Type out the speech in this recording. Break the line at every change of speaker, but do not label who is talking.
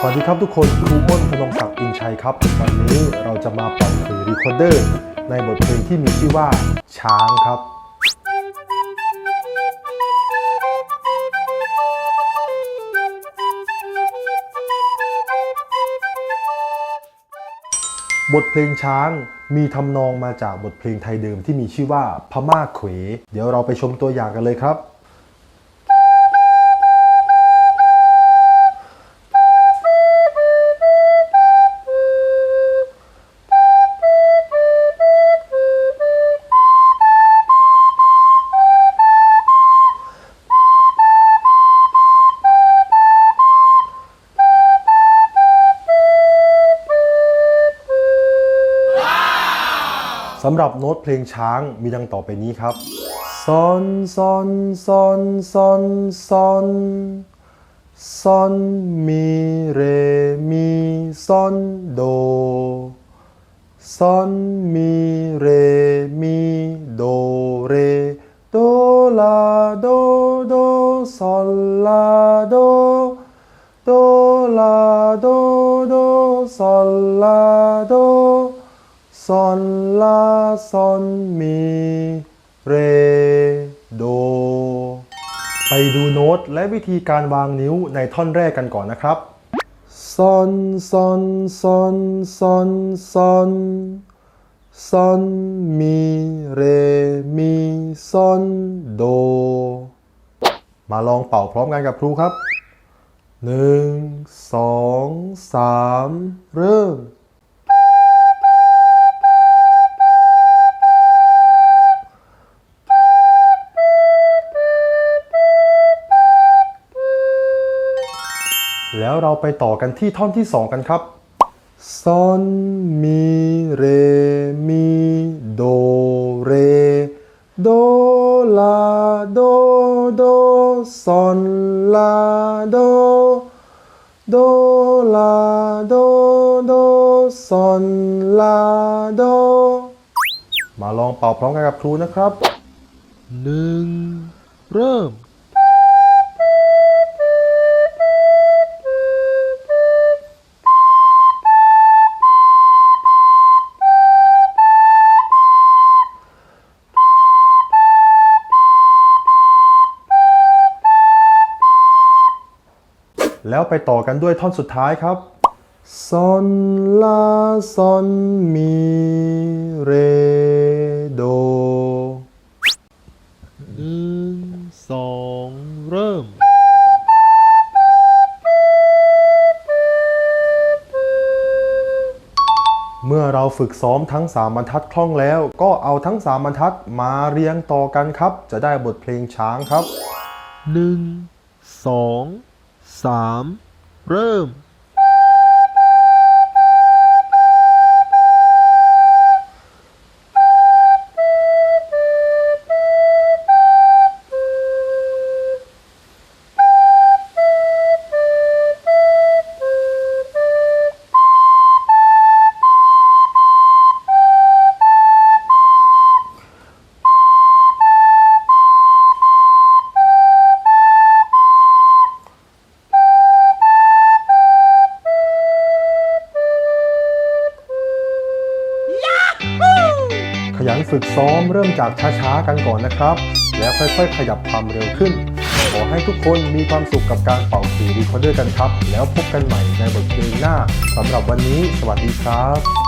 สวัสดีครับทุกคนครูอ้นพนงศักดิ์อินชัยครับ วันนี้เราจะมาปล่อยเพลงรีคอร์เดอร์ ในบทเพลงที่มีชื่อว่าช้างครับบทเพลงช้างมีทำนองมาจากบทเพลงไทยเดิมที่มีชื่อว่าพม่าเขว เดี๋ยวเราไปชมตัวอย่างกันเลยครับ สำหรับโน้ตเพลงช้างมีดังต่อไปนี้ครับซอนซอนซอนซอนซอนซอนมีเรมีซอนโดซอนมีเรมีโดเรโดลาโดโดซอลลาโดโดลาโดโดซอลลาโด ซอนลาซอนมีเรโด ไปดูโน้ตและวิธีการวางนิ้วในท่อนแรกกันก่อนนะครับซอนซอนซอนซอนซอนซอนมีเรมีซอนโด มาลองเป่าพร้อมกันกับครูครับหนึ่งสองสามเริ่ม แล้วเราไปต่อกันที่ท่อนที่ 2 กันครับซอนมีเรมีโดเรโดลาโดโดซอนลาโดโดลาโดโดซอนลาโดมาลองเป่าพร้อมกันกับครูนะครับ
หนึ่งเริ่ม
แล้วไปต่อกันด้วยท่อนสุดท้ายครับซอนลาซอนมีเรโด
หนึ่งสองเริ่ม
เมื่อเราฝึกซ้อมทั้ง 3 บรรทัดคล่องแล้ว ก็เอาทั้ง 3 บรรทัดมาเรียงต่อกันครับ จะได้บทเพลงช้างครับ
หนึ่ งสองสามเริ่ม
ขยันฝึกซ้อมเริ่มจากช้าๆกันก่อนนะครับ แล้วค่อยๆ ขยับความเร็วขึ้น ขอให้ทุกคนมีความสุขกับการเป่าสีรีคอร์เดอร์กันครับ แล้วพบกันใหม่ในบทเพลงหน้าสำหรับวันนี้ สวัสดีครับ